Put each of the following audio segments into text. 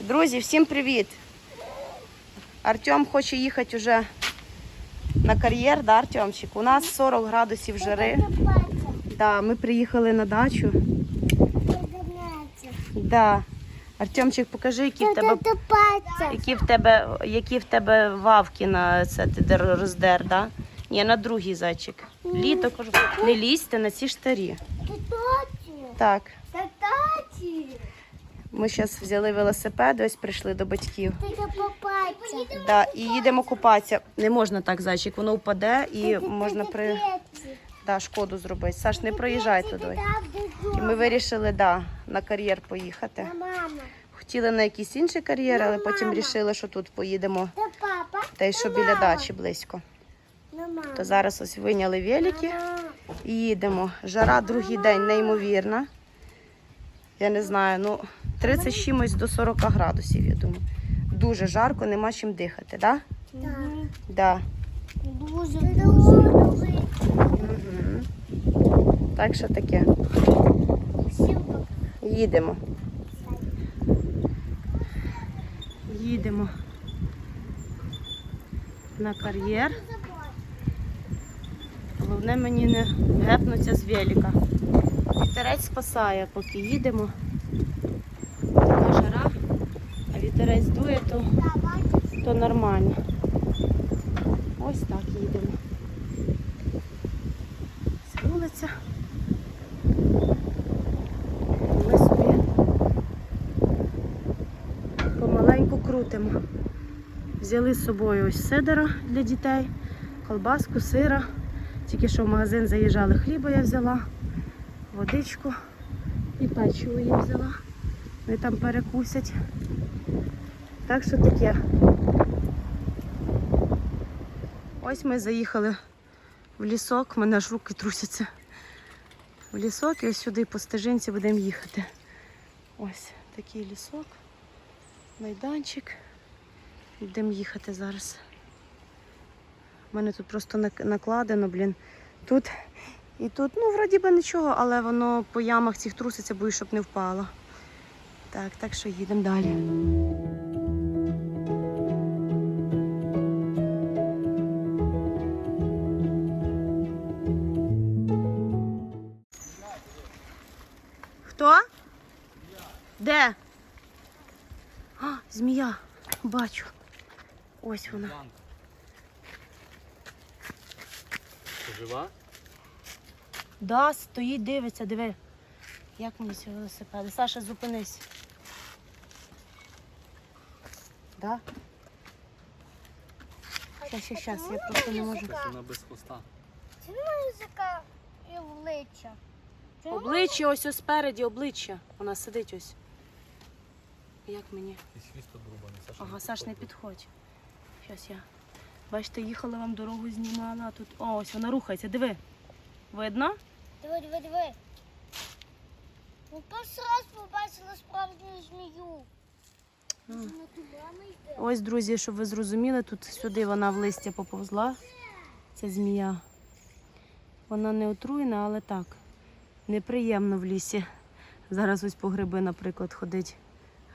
Друзі, всім привіт! Артем хоче їхати вже на кар'єр, да, Артемчик? У нас 40 градусів жари. Да, ми приїхали на дачу. Да. Артемчик, покажи, які в тебе, які в тебе, які в тебе вавки на це ти дер- роздер, да? Ні, на другий зайчик. Літо кажу, не лізьте на ці штарі. Так, ми зараз взяли велосипед, ось прийшли до батьків. Да, і їдемо купатися. Не можна так, зайчик, воно впаде і можна при да, шкоду зробити. Саш, не проїжджай туди. І ми вирішили да, на кар'єр поїхати. Хотіли на якийсь інший кар'єр, але потім вирішили, що тут поїдемо, та й що біля дачі близько. То зараз ось виняли велики і їдемо. Жара другий день неймовірна. Я не знаю, ну 30 з чимось до 40 градусів, я думаю. Дуже жарко, нема чим дихати, так? Да? Да. Дуже дуже. Угу. Так що таке. Їдемо. Їдемо на кар'єр. Головне мені не гепнуться з велика. Вітерець спасає, поки їдемо. Така жара, а вітерець дує, то, то нормально. Ось так їдемо. Це вулиця. Ми собі помаленьку крутимо. Взяли з собою ось сидора для дітей, колбаску, сира. Тільки що в магазин заїжджали, хліба я взяла, водичку і печиво я взяла. Вони там перекусять. Так що таке. Ось ми заїхали в лісок, в мене аж руки трусяться. В лісок і ось сюди по стежинці будемо їхати. Ось такий лісок, майданчик. Будемо їхати зараз. У мене тут просто накладено, блін. Тут і тут, ну, вроді би нічого, але воно по ямах цих труситься, бою, щоб не впало. Так, так що їдемо далі. Хто? Де? А, змія. Бачу. Ось вона. Жива? Да, стоїть, дивиться, диви. Як мені ці велосипеди? Саша, зупинись. Да? Щас, щас, щас, я просто не можу. Вона без хвоста. Чи немає язика і обличчя? Немає? Обличчя ось ось спереді, обличчя. Вона сидить ось. Як мені? І хвіст обрубаний. Саша, Ага, Саш, не підходь. Щас я. Бачите, їхала вам дорогу знімала, а тут. О, ось вона рухається, диви. Видно? Диви, диви, диви. Ну, перший раз побачила справжню змію. Вона туди йде. Ось, друзі, щоб ви зрозуміли, тут сюди вона в листя поповзла. Ця змія. Вона не отруєна, але так. Неприємно в лісі. Зараз ось по гриби, наприклад, ходить.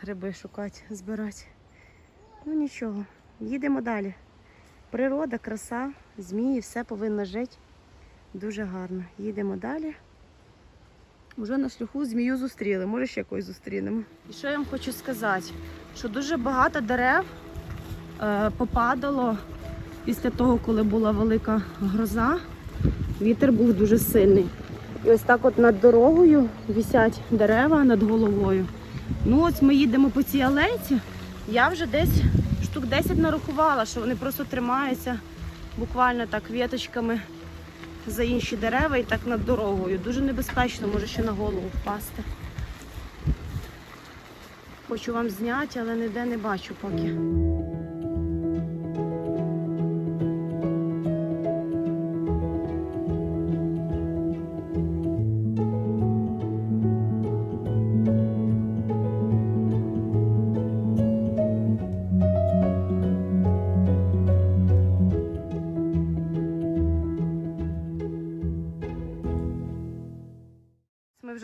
Гриби шукати, збирати. Ну нічого, їдемо далі. Природа, краса, змії, все повинно жити. Дуже гарно. Їдемо далі. Уже на шляху змію зустріли, може ще якось зустрінемо. І що я вам хочу сказати? Що дуже багато дерев е, попадало після того, коли була велика гроза. Вітер був дуже сильний. І ось так от над дорогою висять дерева над головою. Ну ось ми їдемо по цій алейці. Я вже десь штук 10 нарахувала, що вони просто тримаються буквально так віточками за інші дерева і так над дорогою. Дуже небезпечно, може ще на голову впасти. Хочу вам зняти, але ніде не бачу поки.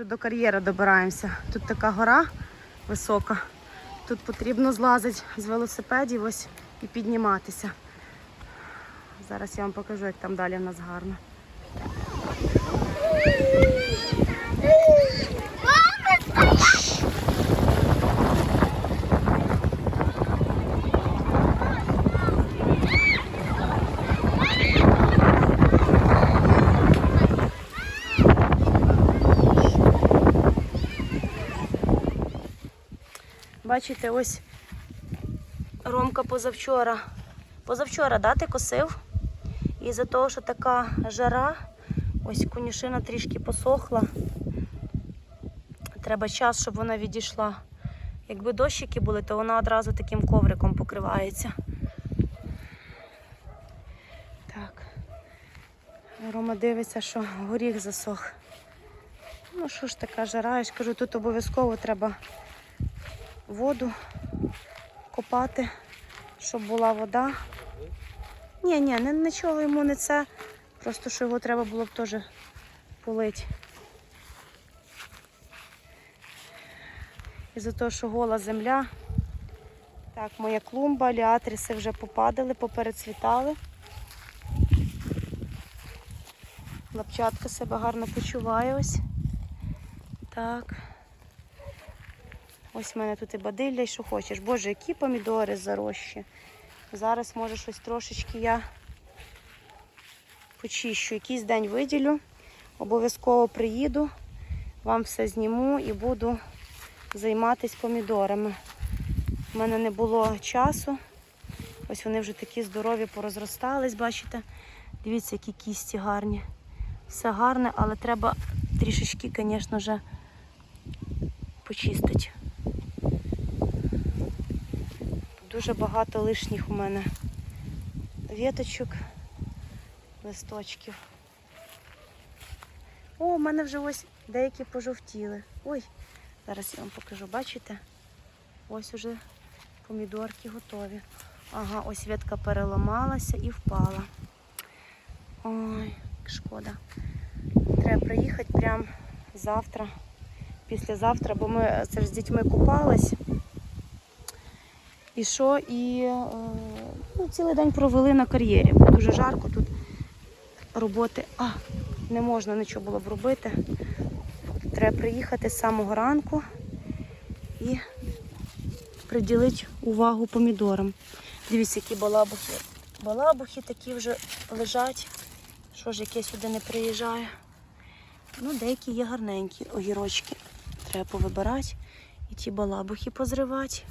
Вже до кар'єра добираємося. Тут така гора висока. Тут потрібно злазити з велосипедів ось і підніматися. Зараз я вам покажу, як там далі в нас гарно. Бачите, ось Ромка позавчора. Позавчора да, ти косив. І за того, що така жара, ось конюшина трішки посохла. Треба час, щоб вона відійшла. Якби дощики були, то вона одразу таким ковриком покривається. Так. Рома дивиться, що горіх засох. Ну що ж така жара, я ж кажу, тут обов'язково треба воду копати, щоб була вода. Ні, ні, нічого йому не це. Просто що його треба було б теж полити. І за того, що гола земля. Так, моя клумба, ліатріси вже попадали, поперецвітали. Лапчатка себе гарно почуває ось. Так. Ось в мене тут і бадилля, і що хочеш. Боже, які помідори зарощі. Зараз, може, щось трошечки я почищу. Якийсь день виділю. Обов'язково приїду, вам все зніму і буду займатися помідорами. У мене не було часу. Ось вони вже такі здорові порозростались, бачите? Дивіться, які кісті гарні. Все гарне, але треба трішечки, звісно почистити. Дуже багато лишніх у мене віточок, листочків. О, у мене вже ось деякі пожовтіли. Ой, зараз я вам покажу, бачите? Ось уже помідорки готові. Ага, ось ветка переламалася і впала. Ой, шкода. Треба приїхати прямо завтра, післязавтра, бо ми це ж з дітьми купались. І що? І е, ну, цілий день провели на кар'єрі. Дуже жарко тут роботи. А, не можна нічого було б робити. Треба приїхати з самого ранку і приділити увагу помідорам. Дивіться, які балабухи. Балабухи такі вже лежать. Що ж, яке сюди не приїжджає. Ну, деякі є гарненькі огірочки. Треба повибирати і ті балабухи позривати.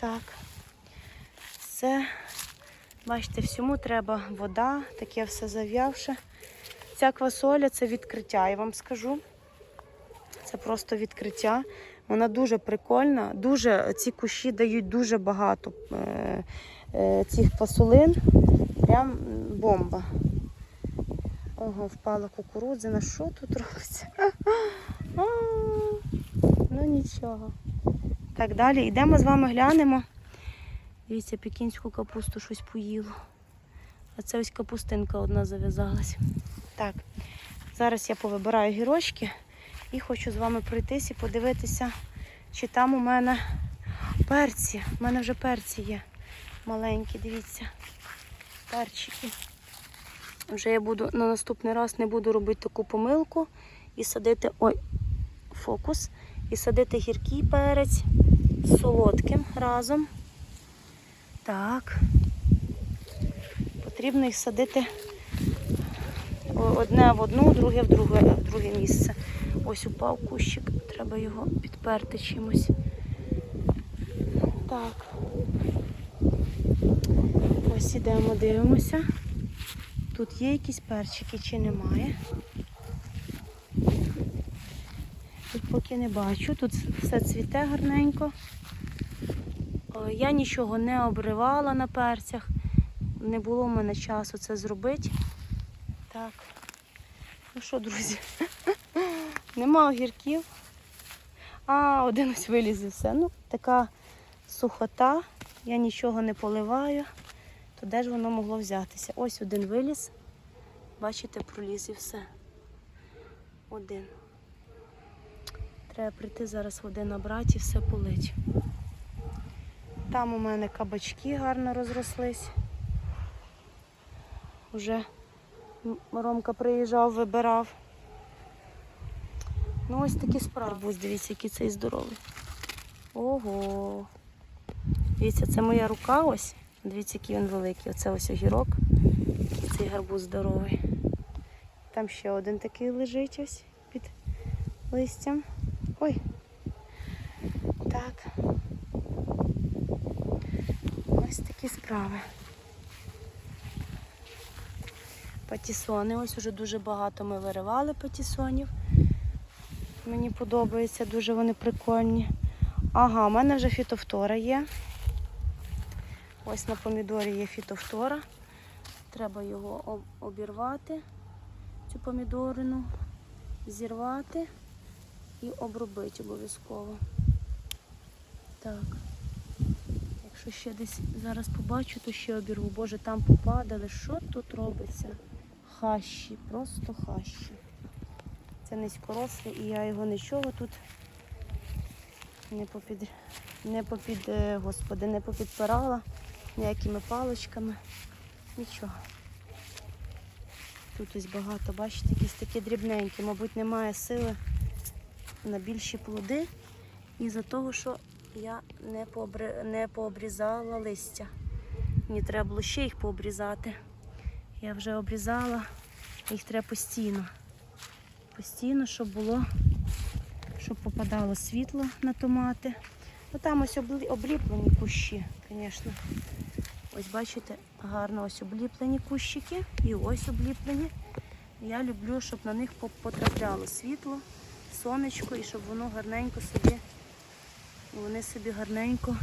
Так. Це, бачите, всьому треба вода, таке все зав'явше. Ця квасоля це відкриття, я вам скажу. Це просто відкриття. Вона дуже прикольна, дуже, ці кущі дають дуже багато е, е, цих фасолин. Прям бомба. Ого, впала кукурудзина. Що тут робиться? Ну нічого. Так, далі йдемо з вами глянемо. Дивіться, пекінську капусту щось поїло. А це ось капустинка одна зав'язалась. Так, зараз я повибираю гірочки і хочу з вами пройтись і подивитися, чи там у мене перці. У мене вже перці є маленькі, дивіться. Перчики. Вже я буду на наступний раз не буду робити таку помилку і садити. Ой, фокус. І садити гіркий перець з солодким разом. Так. Потрібно їх садити одне в одну, друге в друге, в друге місце. Ось упав кущик, треба його підперти чимось. Так. Ось ідемо, дивимося. Тут є якісь перчики чи немає. Тут поки не бачу, тут все цвіте гарненько. Я нічого не обривала на перцях. Не було в мене часу це зробити. Так. Ну що, друзі? Нема огірків. А, один ось виліз і все. Ну, така сухота. Я нічого не поливаю. То де ж воно могло взятися? Ось один виліз. Бачите, проліз і все. Один. Треба прийти зараз води набрати і все полить. Там у мене кабачки гарно розрослись. Уже Ромка приїжджав, вибирав. Ну, ось такі справи. Арбуз, дивіться, який цей здоровий. Ого. Дивіться, це моя рука ось. Дивіться, який він великий. Оце ось огірок. Цей гарбуз здоровий. Там ще один такий лежить ось під листям. Ой. Так. Ось такі справи. Патісони. Ось уже дуже багато ми виривали патісонів. Мені подобається, дуже вони прикольні. Ага, у мене вже фітофтора є. Ось на помідорі є фітофтора. Треба його обірвати, цю помідорину, зірвати і обробити обов'язково. Так. Якщо ще десь зараз побачу, то ще обірву. Боже, там попадали. Що тут робиться? Хащі, просто хащі. Це низькорослий і я його нічого тут не попід, не попід, е, господи, не попідпирала ніякими паличками. Нічого. Тут ось багато, бачите, якісь такі дрібненькі. Мабуть, немає сили на більші плоди. Із-за того, що я не, пообри... не пообрізала листя. Мені треба було ще їх пообрізати. Я вже обрізала, їх треба постійно. Постійно, щоб було, щоб попадало світло на томати. Ну там ось облі- обліплені кущі, звісно. Ось бачите, гарно ось обліплені кущики і ось обліплені. Я люблю, щоб на них потрапляло світло, сонечко і щоб воно гарненько собі, вони собі гарненько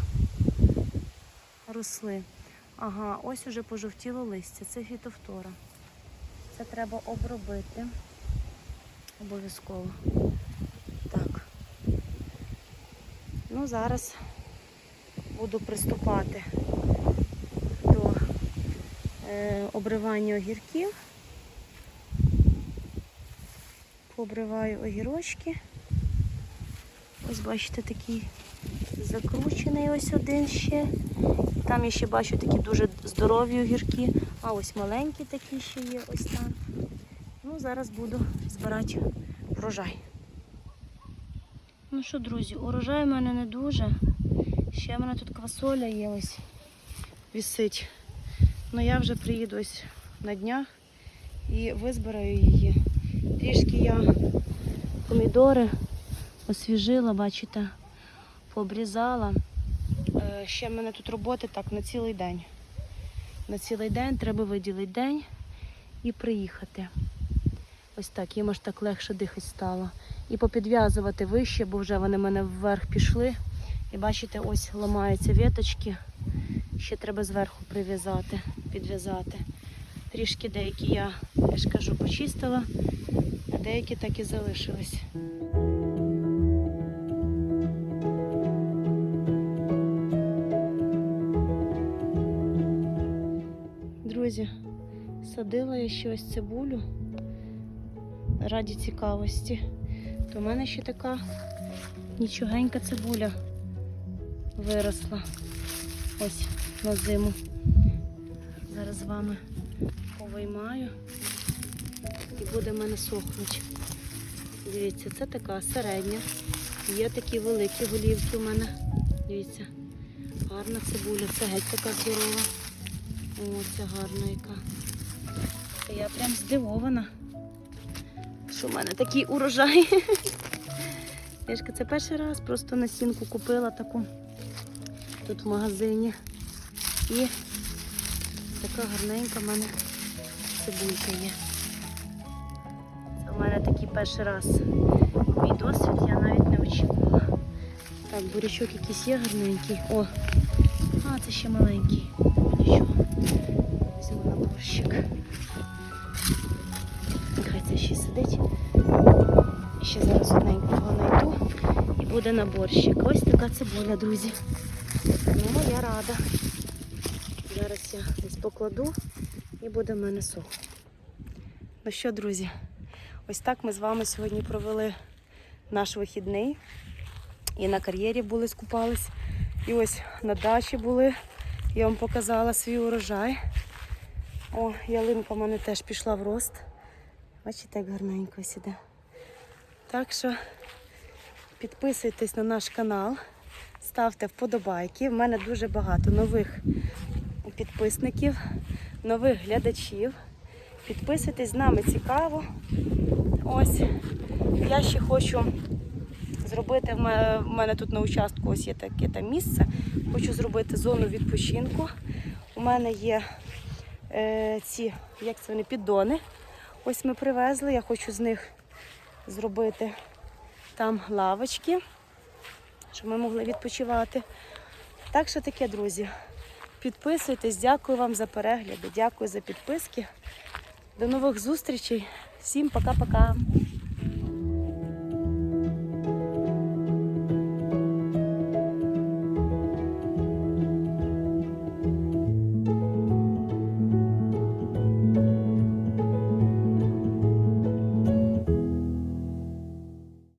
росли. Ага, ось уже пожовтіло листя. Це фітофтора. Це треба обробити. Обов'язково. Так. Ну, зараз буду приступати до е, обривання огірків. Пообриваю огірочки. Ось бачите, такий закручений ось один ще. Там я ще бачу такі дуже здорові огірки. А ось маленькі такі ще є, ось там. Ну, зараз буду збирати врожай. Ну що, друзі, урожай у мене не дуже. Ще в мене тут квасоля є ось висить. Ну я вже приїду ось на днях і визбираю її. Трішки я помідори освіжила, бачите, пообрізала. Е, Ще в мене тут роботи так на цілий день. На цілий день треба виділити день і приїхати. Ось так, їм аж так легше дихати стало. І попідв'язувати вище, бо вже вони в мене вверх пішли. І бачите, ось ламаються віточки. Ще треба зверху прив'язати, підв'язати. Трішки деякі я, я ж кажу, почистила, а деякі так і залишились. Друзі, садила я ще ось цибулю раді цікавості. То в мене ще така нічогенька цибуля виросла. Ось на зиму. Зараз з вами повиймаю і буде в мене сохнути. Дивіться, це така середня. Є такі великі голівки у мене. Дивіться, гарна цибуля. Це геть така здорова. О, це гарна яка. Це я прям здивована, що в мене такий урожай. Я ж кажу, це перший раз просто насінку купила таку тут в магазині. І така гарненька в мене цибулька є. Це в мене такий перший раз мій досвід, я навіть не очікувала. Так, бурячок якийсь є гарненький. О, а, це ще маленький. Нічого. Візьму борщик. Нехай це ще сидить. І ще зараз одненького знайду і буде на борщик. Ось така цибуля, друзі. Ну, я рада. Зараз я десь покладу і буде в мене сухо. Ну що, друзі, ось так ми з вами сьогодні провели наш вихідний. І на кар'єрі були, скупались. І ось на дачі були. Я вам показала свій урожай. О, ялинка в мене теж пішла в рост. Бачите, як гарненько сіде. Так що підписуйтесь на наш канал, ставте вподобайки. В мене дуже багато нових підписників, нових глядачів. Підписуйтесь, з нами цікаво. Ось я ще хочу зробити в мене, тут на участку ось є таке там місце. Хочу зробити зону відпочинку. У мене є е, ці, як це вони, піддони. Ось ми привезли. Я хочу з них зробити там лавочки, щоб ми могли відпочивати. Так що таке, друзі. Підписуйтесь, дякую вам за перегляди, дякую за підписки. До нових зустрічей. Всім пока-пока.